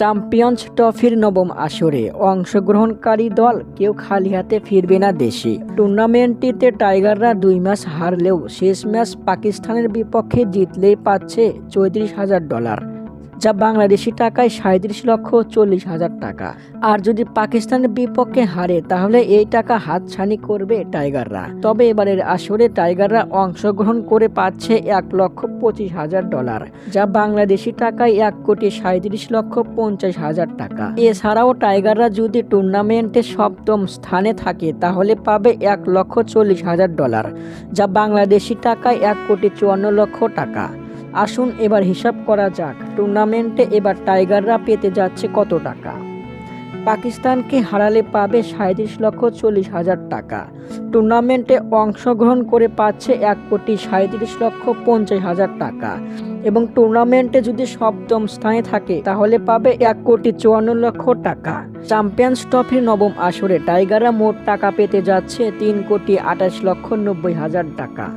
Champions ট্রফির নবম আসরে অংশগ্রহণকারী দল কেউ খালি হাতে ফিরবে না দেশে। টুর্নামেন্টটিতে টাইগাররা দুই ম্যাচ হারলেও শেষ ম্যাচ পাকিস্তানের বিপক্ষে জিতলেই পাচ্ছে চৌত্রিশ হাজার ডলার। যা বাংলাদেশি টাকায় সাঁত্রিশ লক্ষ চল্লিশ হাজার টাকা। আর যদি পাকিস্তানের বিপক্ষে হারে, তাহলে এই টাকা হাতছানি করবে টাইগাররা। তবে এবারের আসরে টাইগাররা অংশগ্রহণ করে পাচ্ছে এক লক্ষ পঁচিশ হাজার ডলার, যা বাংলাদেশি টাকায় এক কোটি সাঁত্রিশ লক্ষ পঞ্চাশ হাজার টাকা। এছাড়াও টাইগাররা যদি টুর্নামেন্টে সপ্তম স্থানে থাকে, তাহলে পাবে এক লক্ষ চল্লিশ হাজার ডলার, যা বাংলাদেশি টাকায় এক কোটি চুয়ান্ন লক্ষ টাকা। আসুন এবার হিসাব করা যাক। টুর্নামেন্টে এবার টাইগাররা পেতে যাচ্ছে কত টাকা? পাকিস্তানকে হারালে পাবে সাঁত্রিশ লক্ষ চল্লিশ হাজার টাকা। টুর্নামেন্টে অংশগ্রহণ করে পাচ্ছে এক কোটি সাঁত্রিশ লক্ষ পঞ্চাশ হাজার টাকা। এবং টুর্নামেন্টে যদি সপ্তম স্থানে থাকে, তাহলে পাবে এক কোটি চুয়ান্ন লক্ষ টাকা। চ্যাম্পিয়ন্স ট্রফির নবম আসরে টাইগাররা মোট টাকা পেতে যাচ্ছে তিন কোটি আঠাশ লক্ষ নব্বই হাজার টাকা।